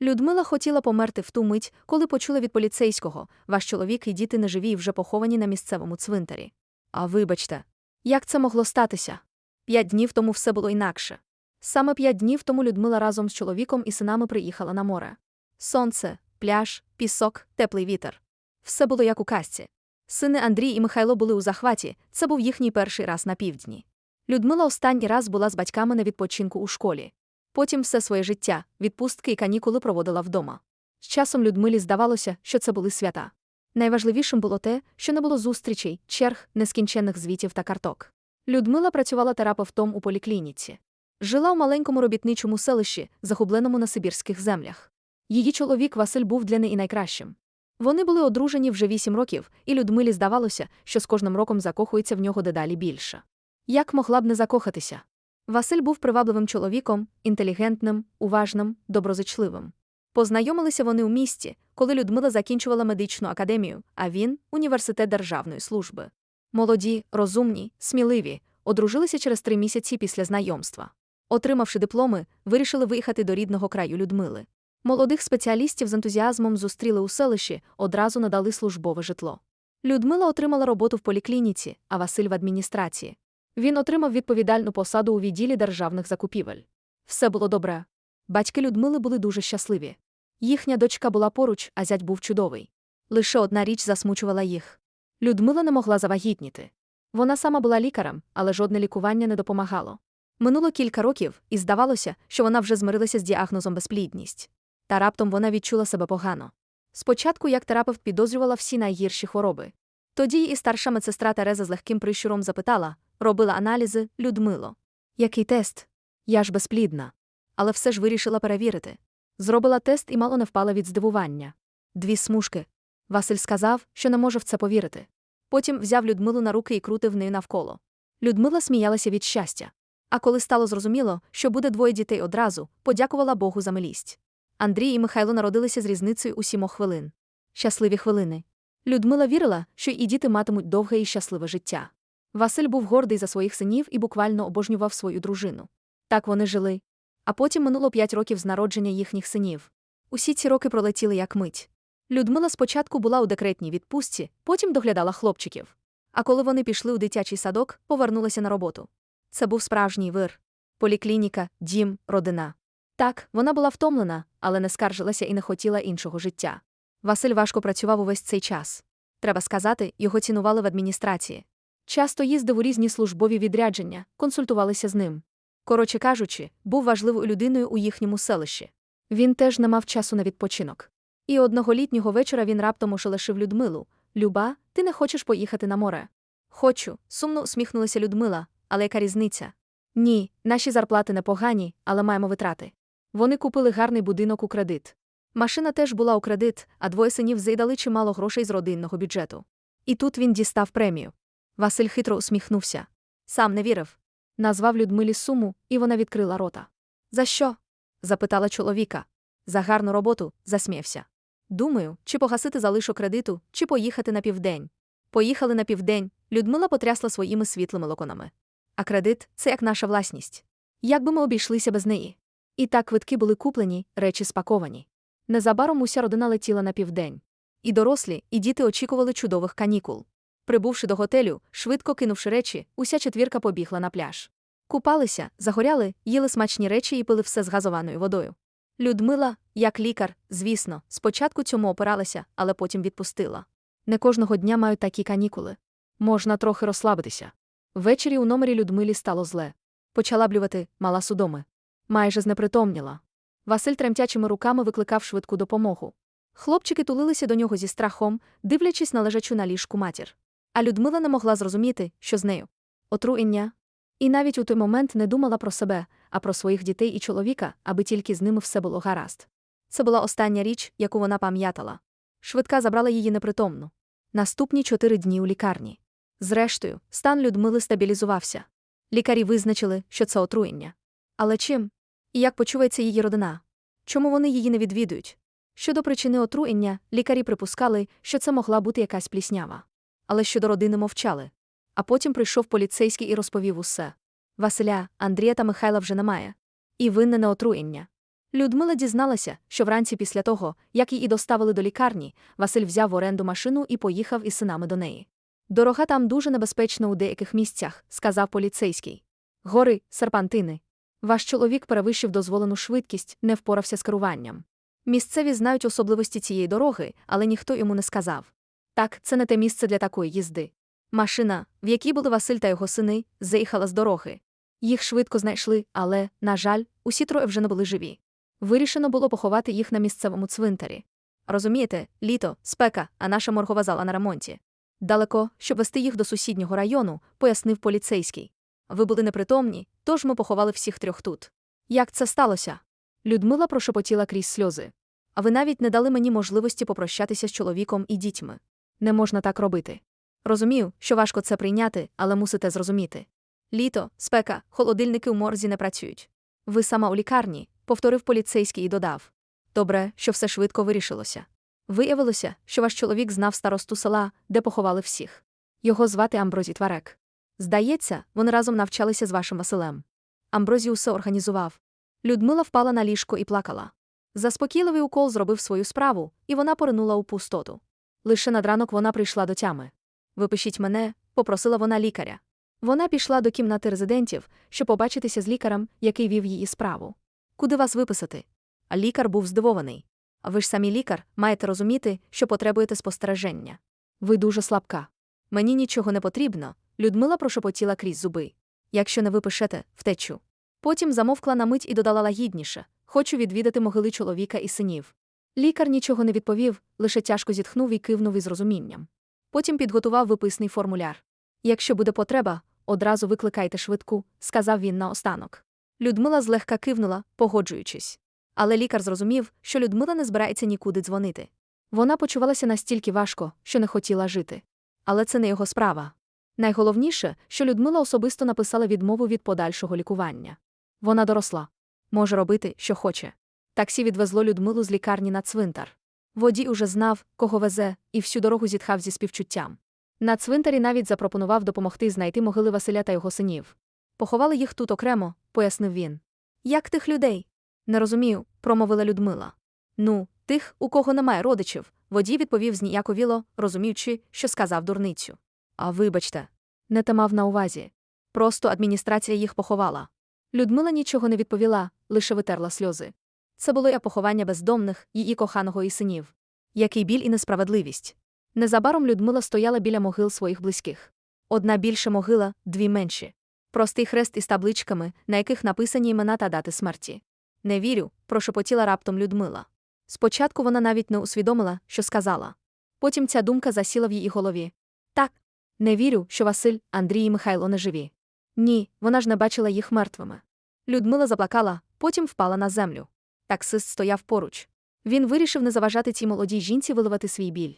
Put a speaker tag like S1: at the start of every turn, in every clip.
S1: Людмила хотіла померти в ту мить, коли почула від поліцейського ваш чоловік і діти неживі і вже поховані на місцевому цвинтарі. А вибачте, як це могло статися? П'ять днів тому все було інакше. Саме п'ять днів тому Людмила разом з чоловіком і синами приїхала на море. Сонце, пляж, пісок, теплий вітер. Все було як у казці. Сини Андрій і Михайло були у захваті, це був їхній перший раз на півдні. Людмила останній раз була з батьками на відпочинку у школі. Потім все своє життя, відпустки і канікули проводила вдома. З часом Людмилі здавалося, що це були свята. Найважливішим було те, що не було зустрічей, черг, нескінченних звітів та карток. Людмила працювала терапевтом у поліклініці. Жила у маленькому робітничому селищі, загубленому на сибірських землях. Її чоловік Василь був для неї найкращим. Вони були одружені вже вісім років, і Людмилі здавалося, що з кожним роком закохується в нього дедалі більше. Як могла б не закохатися? Василь був привабливим чоловіком, інтелігентним, уважним, доброзичливим. Познайомилися вони у місті, коли Людмила закінчувала медичну академію, а він університет державної служби. Молоді, розумні, сміливі, одружилися через три місяці після знайомства. Отримавши дипломи, вирішили виїхати до рідного краю Людмили. Молодих спеціалістів з ентузіазмом зустріли у селищі, одразу надали службове житло. Людмила отримала роботу в поліклініці, а Василь в адміністрації. Він отримав відповідальну посаду у відділі державних закупівель. Все було добре. Батьки Людмили були дуже щасливі. Їхня дочка була поруч, а зять був чудовий. Лише одна річ засмучувала їх. Людмила не могла завагітніти. Вона сама була лікарем, але жодне лікування не допомагало. Минуло кілька років, і здавалося, що вона вже змирилася з діагнозом безплідність. Та раптом вона відчула себе погано. Спочатку, як терапевт підозрювала всі найгірші хвороби. Тоді і старша медсестра Тереза з легким прищуром запитала робила аналізи, Людмило. Який тест? Я ж безплідна. Але все ж вирішила перевірити. Зробила тест і мало не впала від здивування. Дві смужки. Василь сказав, що не може в це повірити. Потім взяв Людмилу на руки і крутив нею навколо. Людмила сміялася від щастя. А коли стало зрозуміло, що буде двоє дітей одразу, подякувала Богу за милість. Андрій і Михайло народилися з різницею у сімох хвилин. Щасливі хвилини. Людмила вірила, що і діти матимуть довге і щасливе життя. Василь був гордий за своїх синів і буквально обожнював свою дружину. Так вони жили. А потім минуло п'ять років з народження їхніх синів. Усі ці роки пролетіли як мить. Людмила спочатку була у декретній відпустці, потім доглядала хлопчиків. А коли вони пішли у дитячий садок, повернулася на роботу. Це був справжній вир. Поліклініка, дім, родина. Так, вона була втомлена, але не скаржилася і не хотіла іншого життя. Василь важко працював увесь цей час. Треба сказати, його цінували в адміністрації. Часто їздив у різні службові відрядження, консультувалися з ним. Коротше кажучи, був важливою людиною у їхньому селищі. Він теж не мав часу на відпочинок. І одного літнього вечора він раптом ошелешив Людмилу Люба, ти не хочеш поїхати на море? Хочу, сумно усміхнулася Людмила, але яка різниця? Ні, наші зарплати непогані, але маємо витрати. Вони купили гарний будинок у кредит. Машина теж була у кредит, а двоє синів заїдали чимало грошей з родинного бюджету. І тут він дістав премію. Василь хитро усміхнувся. Сам не вірив. Назвав Людмилі суму, і вона відкрила рота. За що? запитала чоловіка. За гарну роботу, засміявся. Думаю, чи погасити залишок кредиту, чи поїхати на південь. Поїхали на південь, Людмила потрясла своїми світлими локонами. А кредит це як наша власність. Як би ми обійшлися без неї? І так квитки були куплені, речі спаковані. Незабаром уся родина летіла на південь. І дорослі, і діти очікували чудових канікул. Прибувши до готелю, швидко кинувши речі, уся четвірка побігла на пляж. Купалися, загоряли, їли смачні речі і пили все з газованою водою. Людмила, як лікар, звісно, спочатку цьому опиралася, але потім відпустила. Не кожного дня мають такі канікули. Можна трохи розслабитися. Ввечері у номері Людмилі стало зле. Почала блювати, мала судоми. Майже знепритомніла. Василь тремтячими руками викликав швидку допомогу. Хлопчики тулилися до нього зі страхом, дивлячись на лежачу на ліжку матір. А Людмила не могла зрозуміти, що з нею. Отруєння. І навіть у той момент не думала про себе, а про своїх дітей і чоловіка, аби тільки з ними все було гаразд. Це була остання річ, яку вона пам'ятала. Швидка забрала її непритомну. Наступні чотири дні у лікарні. Зрештою, стан Людмили стабілізувався. Лікарі визначили, що це отруєння. Але чим? І як почувається її родина? Чому вони її не відвідують? Щодо причини отруєння, лікарі припускали, що це могла бути якась пліснява. Але щодо родини мовчали. А потім прийшов поліцейський і розповів усе. Василя, Андрія та Михайла вже немає. І винне не отруєння. Людмила дізналася, що вранці після того, як її доставили до лікарні, Василь взяв в оренду машину і поїхав із синами до неї. Дорога там дуже небезпечна у деяких місцях, сказав поліцейський. Гори, серпантини. Ваш чоловік перевищив дозволену швидкість, не впорався з керуванням. Місцеві знають особливості цієї дороги, але ніхто йому не сказав. Так, це не те місце для такої їзди. Машина, в якій були Василь та його сини, заїхала з дороги. Їх швидко знайшли, але, на жаль, усі троє вже не були живі. Вирішено було поховати їх на місцевому цвинтарі. Розумієте, літо, спека, а наша моргова зала на ремонті. Далеко, щоб вести їх до сусіднього району, пояснив поліцейський. Ви були непритомні, тож ми поховали всіх трьох тут. Як це сталося? Людмила прошепотіла крізь сльози. А ви навіть не дали мені можливості попрощатися з чоловіком і дітьми. Не можна так робити. Розумію, що важко це прийняти, але мусите зрозуміти. Літо, спека, холодильники у морзі не працюють. Ви сама у лікарні, повторив поліцейський і додав. Добре, що все швидко вирішилося. Виявилося, що ваш чоловік знав старосту села, де поховали всіх. Його звати Амброзій Тварек. Здається, вони разом навчалися з вашим Василем. Амброзій усе організував. Людмила впала на ліжко і плакала. Заспокійливий укол зробив свою справу, і вона поринула у пустоту. Лише над ранок вона прийшла до тями. Випишіть мене, попросила вона лікаря. Вона пішла до кімнати резидентів, щоб побачитися з лікарем, який вів її справу. Куди вас виписати? А лікар був здивований. Ви ж самі лікар, маєте розуміти, що потребуєте спостереження. Ви дуже слабка. Мені нічого не потрібно, Людмила прошепотіла крізь зуби. Якщо не випишете, втечу. Потім замовкла на мить і додала лагідніше хочу відвідати могили чоловіка і синів. Лікар нічого не відповів, лише тяжко зітхнув і кивнув із розумінням. Потім підготував виписний формуляр. Якщо буде потреба, одразу викликайте швидку, сказав він наостанок. Людмила злегка кивнула, погоджуючись. Але лікар зрозумів, що Людмила не збирається нікуди дзвонити. Вона почувалася настільки важко, що не хотіла жити. Але це не його справа. Найголовніше, що Людмила особисто написала відмову від подальшого лікування. Вона доросла. Може робити, що хоче. Таксі відвезло Людмилу з лікарні на цвинтар. Водій уже знав, кого везе, і всю дорогу зітхав зі співчуттям. На цвинтарі навіть запропонував допомогти знайти могили Василя та його синів. Поховали їх тут окремо, пояснив він. Як тих людей? Не розумію, промовила Людмила. Ну, тих, у кого немає родичів, водій відповів зніяковіло, розуміючи, що сказав дурницю. А вибачте, не те мав на увазі. Просто адміністрація їх поховала. Людмила нічого не відповіла, лише витерла сльози. Це було я поховання бездомних, її коханого і синів. Який біль і несправедливість. Незабаром Людмила стояла біля могил своїх близьких. Одна більша могила, дві менші. Простий хрест із табличками, на яких написані імена та дати смерті. Не вірю, прошепотіла раптом Людмила. Спочатку вона навіть не усвідомила, що сказала. Потім ця думка засіла в її голові. Так, не вірю, що Василь, Андрій і Михайло не живі. Ні, вона ж не бачила їх мертвими. Людмила заплакала, потім впала на землю. Таксист стояв поруч. Він вирішив не заважати цій молодій жінці виливати свій біль.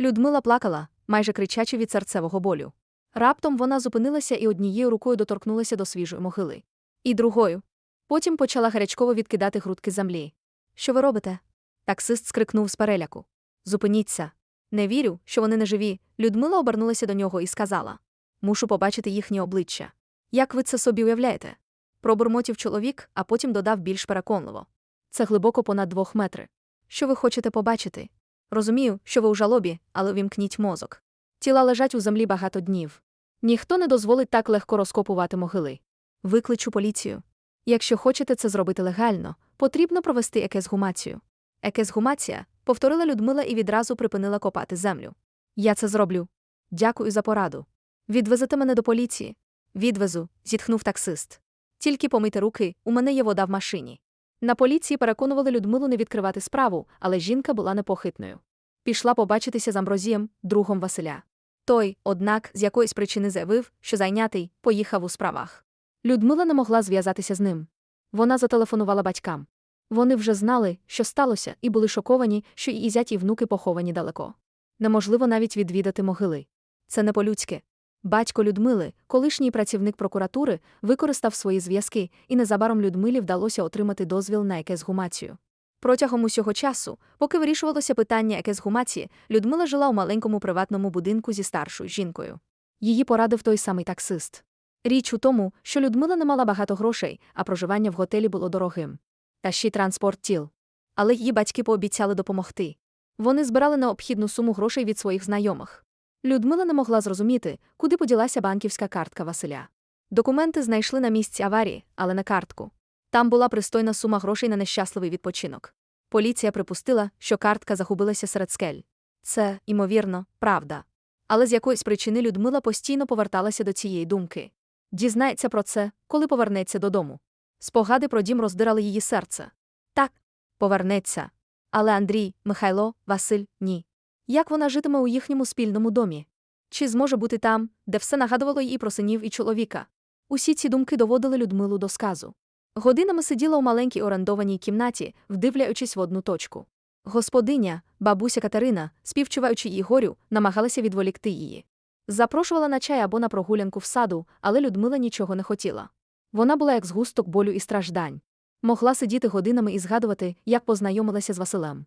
S1: Людмила плакала, майже кричачи від серцевого болю. Раптом вона зупинилася і однією рукою доторкнулася до свіжої могили. І другою. Потім почала гарячково відкидати грудки землі. Що ви робите? Таксист скрикнув з переляку. Зупиніться. Не вірю, що вони не живі. Людмила обернулася до нього і сказала Мушу побачити їхнє обличчя. Як ви це собі уявляєте? Пробурмотів чоловік, а потім додав більш переконливо. Це глибоко понад двох метри. Що ви хочете побачити? Розумію, що ви у жалобі, але вімкніть мозок. Тіла лежать у землі багато днів. Ніхто не дозволить так легко розкопувати могили. Викличу поліцію. Якщо хочете це зробити легально, потрібно провести екезгумацію. Екезгумація, повторила Людмила і відразу припинила копати землю. Я це зроблю. Дякую за пораду. Відвезете мене до поліції. Відвезу, зітхнув таксист. Тільки помийте руки, у мене є вода в машині. На поліції переконували Людмилу не відкривати справу, але жінка була непохитною. Пішла побачитися з Амброзієм, другом Василя. Той, однак, з якоїсь причини заявив, що зайнятий, поїхав у справах. Людмила не могла зв'язатися з ним. Вона зателефонувала батькам. Вони вже знали, що сталося, і були шоковані, що і зять і внуки поховані далеко. Неможливо навіть відвідати могили. Це не по-людськи. Батько Людмили, колишній працівник прокуратури, використав свої зв'язки, і незабаром Людмилі вдалося отримати дозвіл на екезгумацію. Протягом усього часу, поки вирішувалося питання екезгумації, Людмила жила у маленькому приватному будинку зі старшою жінкою. Її порадив той самий таксист. Річ у тому, що Людмила не мала багато грошей, а проживання в готелі було дорогим. та ще й транспорт тіл. Але її батьки пообіцяли допомогти. Вони збирали необхідну суму грошей від своїх знайомих. Людмила не могла зрозуміти, куди поділася банківська картка Василя. Документи знайшли на місці аварії, але не картку. Там була пристойна сума грошей на нещасливий відпочинок. Поліція припустила, що картка загубилася серед скель. Це, ймовірно, правда. Але з якоїсь причини Людмила постійно поверталася до цієї думки. Дізнається про це, коли повернеться додому. Спогади про дім роздирали її серце. Так, повернеться. Але Андрій, Михайло, Василь ні. Як вона житиме у їхньому спільному домі? Чи зможе бути там, де все нагадувало їй про синів і чоловіка? Усі ці думки доводили Людмилу до сказу. Годинами сиділа у маленькій орендованій кімнаті, вдивляючись в одну точку. Господиня, бабуся Катерина, співчуваючи її горю, намагалася відволікти її. Запрошувала на чай або на прогулянку в саду, але Людмила нічого не хотіла. Вона була як згусток болю і страждань. Могла сидіти годинами і згадувати, як познайомилася з Василем.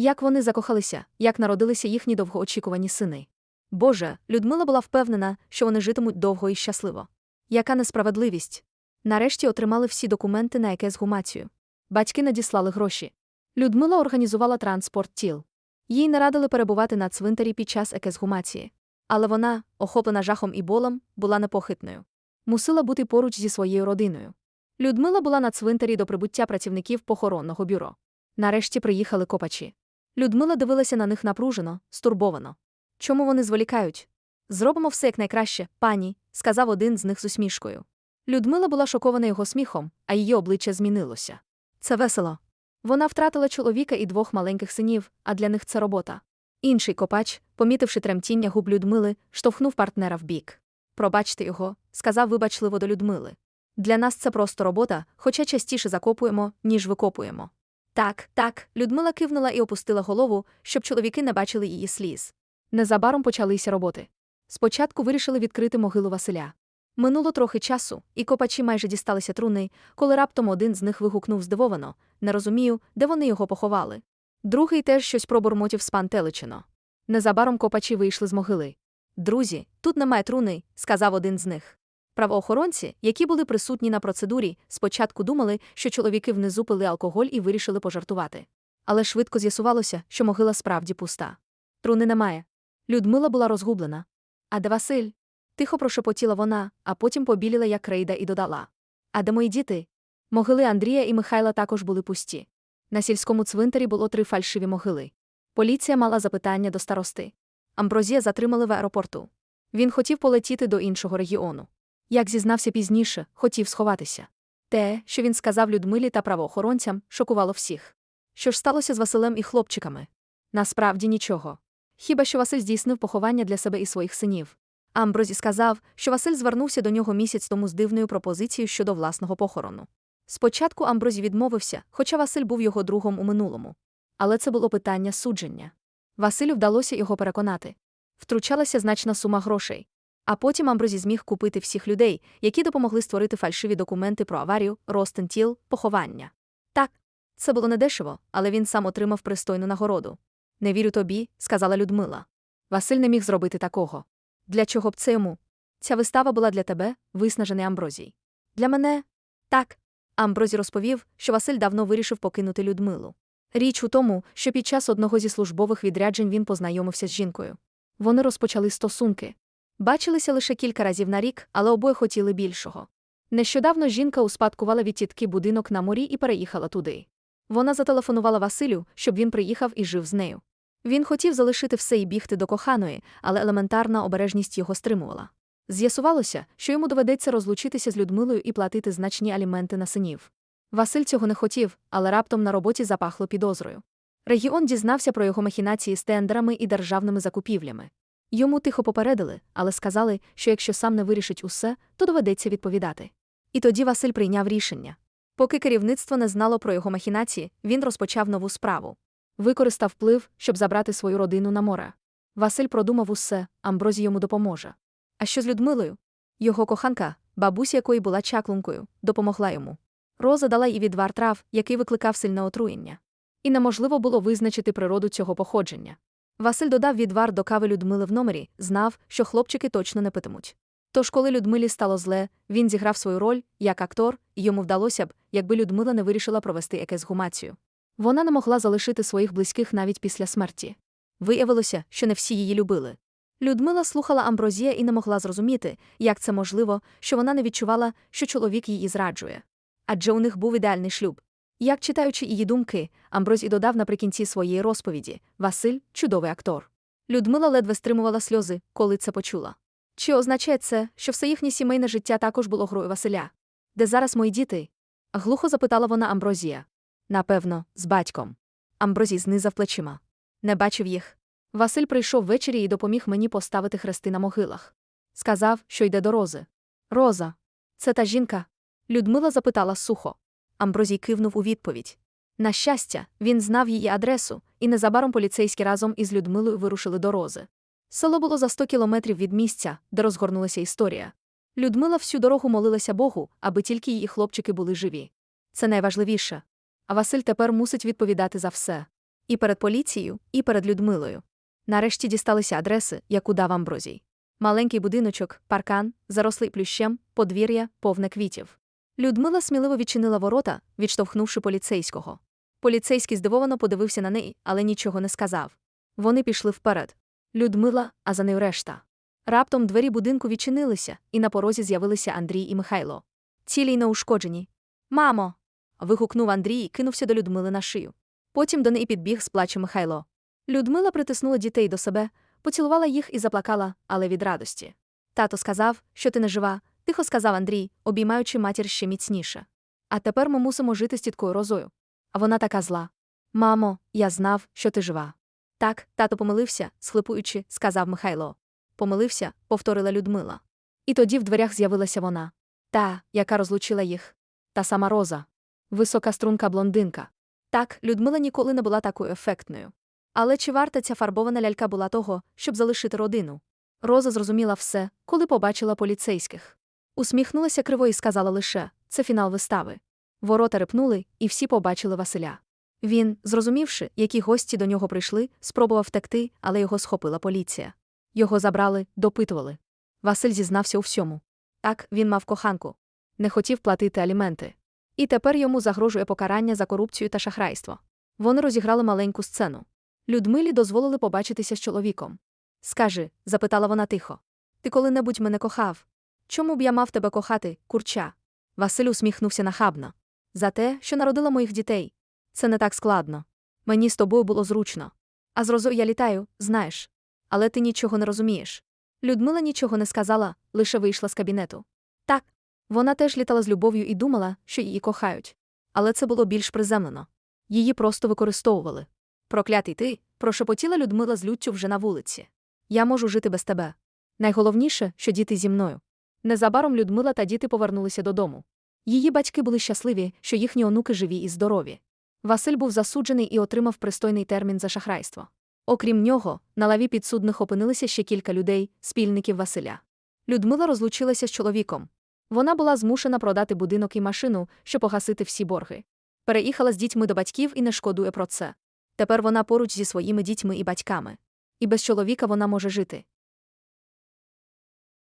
S1: Як вони закохалися, як народилися їхні довгоочікувані сини. Боже, Людмила була впевнена, що вони житимуть довго і щасливо. Яка несправедливість? Нарешті отримали всі документи на екезгумацію. Батьки надіслали гроші. Людмила організувала транспорт тіл. Їй не радили перебувати на цвинтарі під час екезгумації. Але вона, охоплена жахом і болем, була непохитною. Мусила бути поруч зі своєю родиною. Людмила була на цвинтарі до прибуття працівників похоронного бюро. Нарешті приїхали копачі. Людмила дивилася на них напружено, стурбовано. Чому вони зволікають? Зробимо все якнайкраще, пані, сказав один з них з усмішкою. Людмила була шокована його сміхом, а її обличчя змінилося. Це весело. Вона втратила чоловіка і двох маленьких синів, а для них це робота. Інший копач, помітивши тремтіння губ Людмили, штовхнув партнера вбік. Пробачте його, сказав вибачливо до Людмили. Для нас це просто робота, хоча частіше закопуємо, ніж викопуємо. Так, так, Людмила кивнула і опустила голову, щоб чоловіки не бачили її сліз. Незабаром почалися роботи. Спочатку вирішили відкрити могилу Василя. Минуло трохи часу, і копачі майже дісталися труни, коли раптом один з них вигукнув здивовано не розумію, де вони його поховали. Другий теж щось пробурмотів спантеличено. Незабаром копачі вийшли з могили. Друзі, тут немає труни, сказав один з них. Правоохоронці, які були присутні на процедурі, спочатку думали, що чоловіки внизу пили алкоголь і вирішили пожартувати. Але швидко з'ясувалося, що могила справді пуста. Труни немає. Людмила була розгублена. А де Василь? Тихо прошепотіла вона, а потім побіліла як крейда і додала. А де мої діти? Могили Андрія і Михайла також були пусті. На сільському цвинтарі було три фальшиві могили. Поліція мала запитання до старости. Амброзія затримали в аеропорту. Він хотів полетіти до іншого регіону. Як зізнався пізніше, хотів сховатися. Те, що він сказав Людмилі та правоохоронцям, шокувало всіх. Що ж сталося з Василем і хлопчиками? Насправді нічого. Хіба що Василь здійснив поховання для себе і своїх синів. Амброзі сказав, що Василь звернувся до нього місяць тому з дивною пропозицією щодо власного похорону. Спочатку Амброзі відмовився, хоча Василь був його другом у минулому. Але це було питання судження. Василю вдалося його переконати. Втручалася значна сума грошей. А потім Амброзі зміг купити всіх людей, які допомогли створити фальшиві документи про аварію, розтин тіл, поховання. Так, це було недешево, але він сам отримав пристойну нагороду. Не вірю тобі, сказала Людмила. Василь не міг зробити такого. Для чого б це йому? Ця вистава була для тебе, виснажений Амброзій. Для мене? Так. Амброзі розповів, що Василь давно вирішив покинути Людмилу. Річ у тому, що під час одного зі службових відряджень він познайомився з жінкою. Вони розпочали стосунки. Бачилися лише кілька разів на рік, але обоє хотіли більшого. Нещодавно жінка успадкувала від тітки будинок на морі і переїхала туди. Вона зателефонувала Василю, щоб він приїхав і жив з нею. Він хотів залишити все і бігти до коханої, але елементарна обережність його стримувала. З'ясувалося, що йому доведеться розлучитися з Людмилою і платити значні аліменти на синів. Василь цього не хотів, але раптом на роботі запахло підозрою. Регіон дізнався про його махінації з тендерами і державними закупівлями. Йому тихо попередили, але сказали, що якщо сам не вирішить усе, то доведеться відповідати. І тоді Василь прийняв рішення. Поки керівництво не знало про його махінації, він розпочав нову справу. Використав вплив, щоб забрати свою родину на море. Василь продумав усе, Амброзій йому допоможе. А що з Людмилою? Його коханка, бабуся якої була чаклункою, допомогла йому. Роза дала їй відвар трав, який викликав сильне отруєння. І неможливо було визначити природу цього походження. Василь додав відвар до кави Людмили в номері, знав, що хлопчики точно не питимуть. Тож, коли Людмилі стало зле, він зіграв свою роль як актор, і йому вдалося б, якби Людмила не вирішила провести екезгумацію. Вона не могла залишити своїх близьких навіть після смерті. Виявилося, що не всі її любили. Людмила слухала Амброзія і не могла зрозуміти, як це можливо, що вона не відчувала, що чоловік її зраджує. Адже у них був ідеальний шлюб. Як читаючи її думки, Амброзій додав наприкінці своєї розповіді Василь чудовий актор. Людмила ледве стримувала сльози, коли це почула. Чи означає це, що все їхнє сімейне життя також було грою Василя? Де зараз мої діти? глухо запитала вона Амброзія. Напевно, з батьком. Амброзій знизав плечима. Не бачив їх. Василь прийшов ввечері і допоміг мені поставити хрести на могилах. Сказав, що йде до Рози. Роза. Це та жінка? Людмила запитала сухо. Амброзій кивнув у відповідь. На щастя, він знав її адресу, і незабаром поліцейські разом із Людмилою вирушили до Рози. Село було за 100 кілометрів від місця, де розгорнулася історія. Людмила всю дорогу молилася Богу, аби тільки її хлопчики були живі. Це найважливіше. А Василь тепер мусить відповідати за все. І перед поліцією, і перед Людмилою. Нарешті дісталися адреси, яку дав Амброзій. Маленький будиночок, паркан, зарослий плющем, подвір'я, повне квітів. Людмила сміливо відчинила ворота, відштовхнувши поліцейського. Поліцейський здивовано подивився на неї, але нічого не сказав. Вони пішли вперед. Людмила, а за нею решта. Раптом двері будинку відчинилися, і на порозі з'явилися Андрій і Михайло. Цілі й неушкоджені. Мамо. вигукнув Андрій і кинувся до Людмили на шию. Потім до неї підбіг з плачем Михайло. Людмила притиснула дітей до себе, поцілувала їх і заплакала, але від радості. Тато сказав, що ти не жива, тихо сказав Андрій, обіймаючи матір ще міцніше. А тепер ми мусимо жити з тіткою розою. А вона така зла. Мамо, я знав, що ти жива. Так, тато помилився, схлипуючи, сказав Михайло. Помилився, повторила Людмила. І тоді в дверях з'явилася вона. Та, яка розлучила їх. Та сама роза. Висока струнка блондинка. Так, Людмила ніколи не була такою ефектною. Але чи варта ця фарбована лялька була того, щоб залишити родину? Роза зрозуміла все, коли побачила поліцейських. Усміхнулася криво і сказала лише це фінал вистави. Ворота рипнули, і всі побачили Василя. Він, зрозумівши, які гості до нього прийшли, спробував втекти, але його схопила поліція. Його забрали, допитували. Василь зізнався у всьому. Так, він мав коханку. Не хотів платити аліменти. І тепер йому загрожує покарання за корупцію та шахрайство. Вони розіграли маленьку сцену. Людмилі дозволили побачитися з чоловіком. Скажи, запитала вона тихо. Ти коли-небудь мене кохав? Чому б я мав тебе кохати, курча? Василь усміхнувся нахабно. За те, що народила моїх дітей. Це не так складно. Мені з тобою було зручно. А з Розою я літаю, знаєш. Але ти нічого не розумієш. Людмила нічого не сказала, лише вийшла з кабінету. Так. Вона теж літала з любов'ю і думала, що її кохають. Але це було більш приземлено. Її просто використовували. Проклятий ти, прошепотіла Людмила з люттю вже на вулиці. Я можу жити без тебе. Найголовніше, що діти зі мною. Незабаром Людмила та діти повернулися додому. Її батьки були щасливі, що їхні онуки живі і здорові. Василь був засуджений і отримав пристойний термін за шахрайство. Окрім нього, на лаві підсудних опинилися ще кілька людей, спільників Василя. Людмила розлучилася з чоловіком. Вона була змушена продати будинок і машину, щоб погасити всі борги. Переїхала з дітьми до батьків і не шкодує про це. Тепер вона поруч зі своїми дітьми і батьками. І без чоловіка вона може жити.